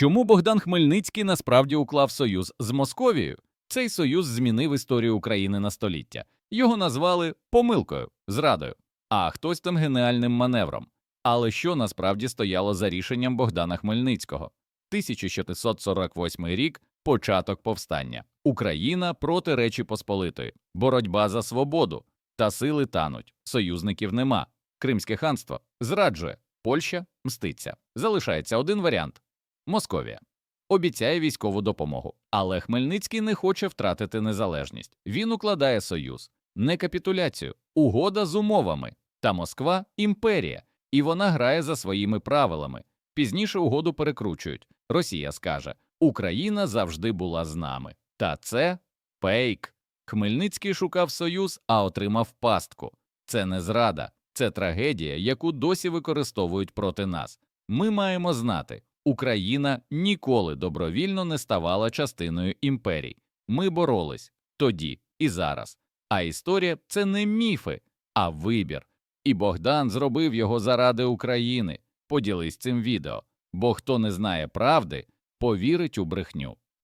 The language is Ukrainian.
Чому Богдан Хмельницький насправді уклав союз з Московією? Цей союз змінив історію України на століття. Його назвали помилкою, зрадою, а хтось там геніальним маневром. Але що насправді стояло за рішенням Богдана Хмельницького? 1448 рік початок повстання. Україна проти Речі Посполитої, боротьба за свободу. Та сили тануть, союзників нема. Кримське ханство зраджує, Польща мститься. Залишається один варіант Московія. Обіцяє військову допомогу. Але Хмельницький не хоче втратити незалежність. Він укладає союз, не капітуляцію, угода з умовами. Та Москва імперія, і вона грає за своїми правилами. Пізніше угоду перекручують. Росія скаже: Україна завжди була з нами. Та це фейк. Хмельницький шукав союз, а отримав пастку. Це не зрада, це трагедія, яку досі використовують проти нас. Ми маємо знати, Україна ніколи добровільно не ставала частиною імперій. Ми боролись тоді і зараз. А історія це не міфи, а вибір. І Богдан зробив його заради України. Поділись цим відео, бо хто не знає правди, повірить у брехню.